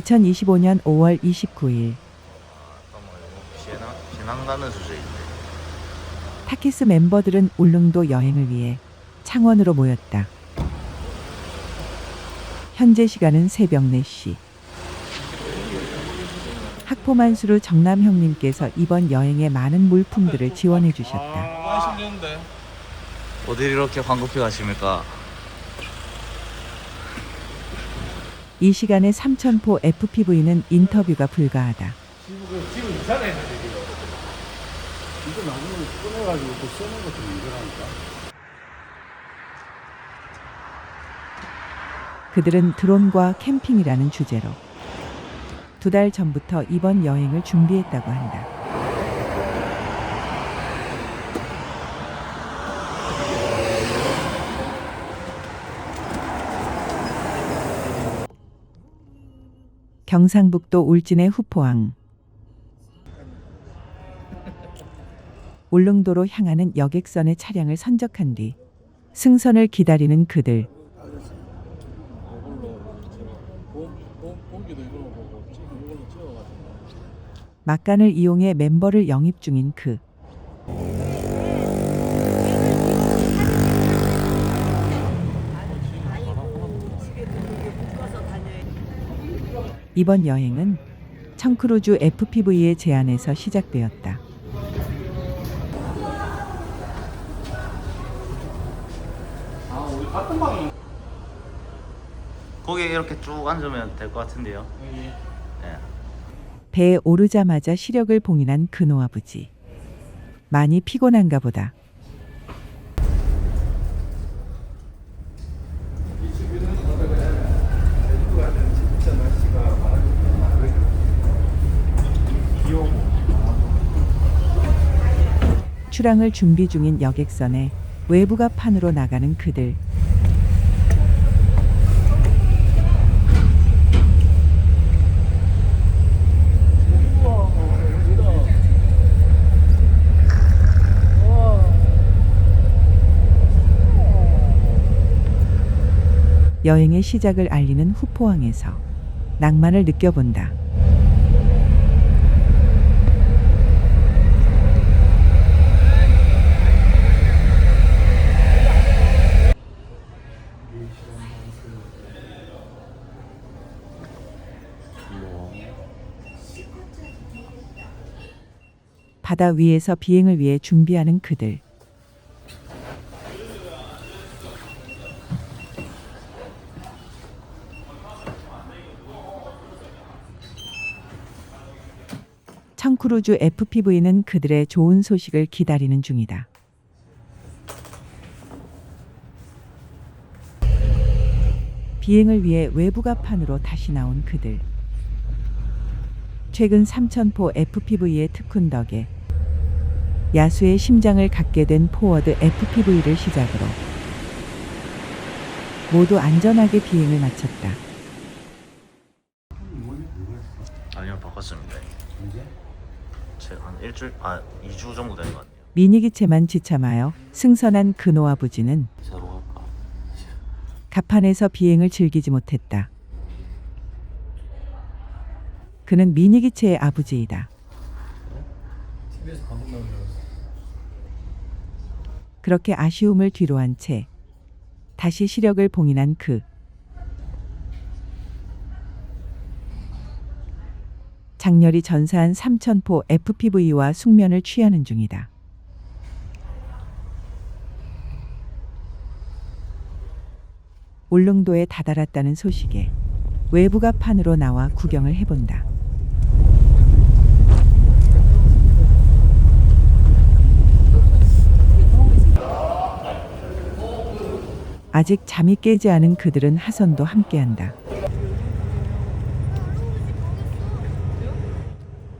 2025년 5월 29일 잠깐만 이거 비난 비난 가는 주제인데 타키스 멤버들은 울릉도 여행을 위해 창원으로 모였다. 현재 시간은 새벽 4시. 학포만수르 정남 형님께서 이번 여행에 많은 물품들을 지원해 주셨다. 아, 80년대. 어딜 이렇게 황급히 가십니까? 이 시간에 삼천포 FPV는 인터뷰가 불가하다. 지금 지금 이사네 지금. 이거 나중에 꺼내가지고 또 쓰는 것도 문제라니까. 그들은 드론과 캠핑이라는 주제로 두 달 전부터 이번 여행을 준비했다고 한다. 경상북도 울진의 후포항 울릉도로 향하는 여객선의 차량을 선적한 뒤 승선을 기다리는 그들. 막간을 이용해 멤버를 영입 중인 그 이번 여행은 청크루즈 FPV의 제안에서 시작되었다. 아 우리 같은 방에 거기 이렇게 쭉 앉으면 될 것 같은데요. 여기 네. 배에 오르자마자 시력을 봉인한 근호 아버지. 많이 피곤한가 보다. 출항을 준비 중인 여객선에 외부가 판으로 나가는 그들. 여행의 시작을 알리는 후포항에서 낭만을 느껴본다. 바다 위에서 비행을 위해 준비하는 그들. 청크루즈 FPV는 그들의 좋은 소식을 기다리는 중이다. 비행을 위해 외부가판으로 다시 나온 그들. 최근 삼천포 FPV의 특훈 덕에 야수의 심장을 갖게 된 포워드 FPV를 시작으로 모두 안전하게 비행을 마쳤다. 아니요 바꿨습니다. 언제? 제가 한 일주일 아 2주 정도 된 것 같네요. 미니기체만 지참하여 승선한 근호 아버지는 새로 갈까? 갑판에서 비행을 즐기지 못했다. 그는 미니기체의 아버지이다. TV에서 방송 나온 줄 알았어. 그렇게 아쉬움을 뒤로한 채 다시 시력을 봉인한 그. 장렬히 전사한 삼천포 FPV와 숙면을 취하는 중이다. 울릉도에 다다랐다는 소식에 외부가 판으로 나와 구경을 해본다. 아직 잠이 깨지 않은 그들은 하선도 함께한다.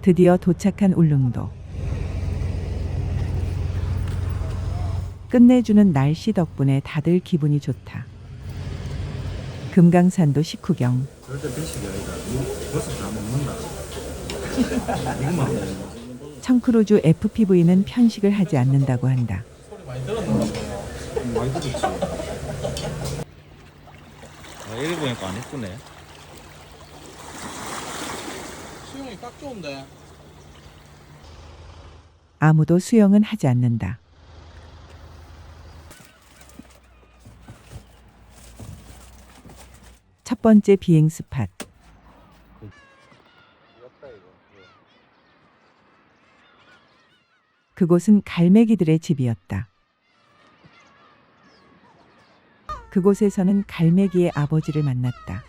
드디어 도착한 울릉도. 끝내주는 날씨 덕분에 다들 기분이 좋다. 금강산도 식후경. 청크루즈 FPV는 편식을 하지 않는다고 한다. 소리 많이 들었는데. 많이 들었지. 아, 여기 보니까 안 예쁘네. 수영이 딱 좋은데. 아무도 수영은 하지 않는다. 첫 번째 비행 스팟. 그곳은 갈매기들의 집이었다. 그곳에서는 갈매기의 아버지를 만났다.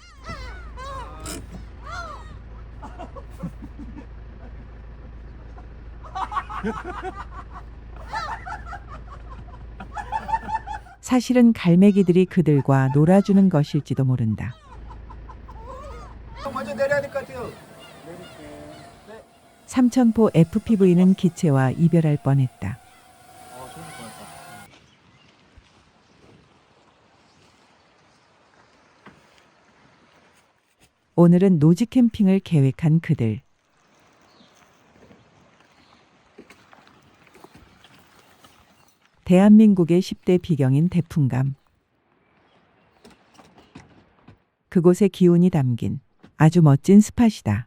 사실은 갈매기들이 그들과 놀아주는 것일지도 모른다. 먼저 내려야 될 것 같아요. 삼천포 FPV는 기체와 이별할 뻔했다. 아, 좋을 뻔했다. 오늘은 노지 캠핑을 계획한 그들. 대한민국의 10대 비경인 대풍감. 그곳의 기운이 담긴 아주 멋진 스팟이다.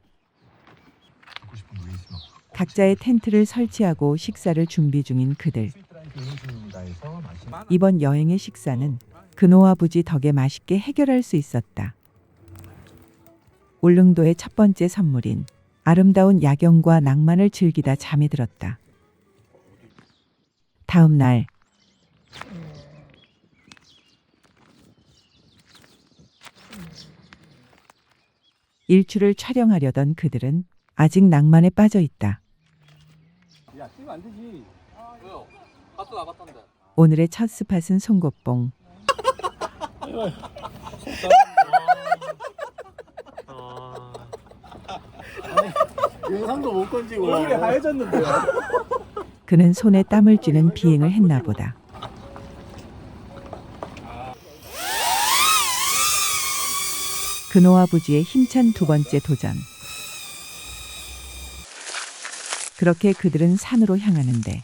각자의 텐트를 설치하고 식사를 준비 중인 그들. 이번 여행의 식사는 근호와 부지 덕에 맛있게 해결할 수 있었다. 울릉도의 첫 번째 선물인 아름다운 야경과 낭만을 즐기다 잠이 들었다. 다음 날 일출을 촬영하려던 그들은 아직 낭만에 빠져 있다. 야, 뛰면 안 되지. 왜요? 갔다 나갔던데. 오늘의 첫 스팟은 송곳봉. 영상도 못 건지고. 얼굴이 하얘졌는데요. 그는 손에 땀을 쥐는 비행을 했나 보다. 근호와 부지의 힘찬 두 번째 도전. 그렇게 그들은 산으로 향하는데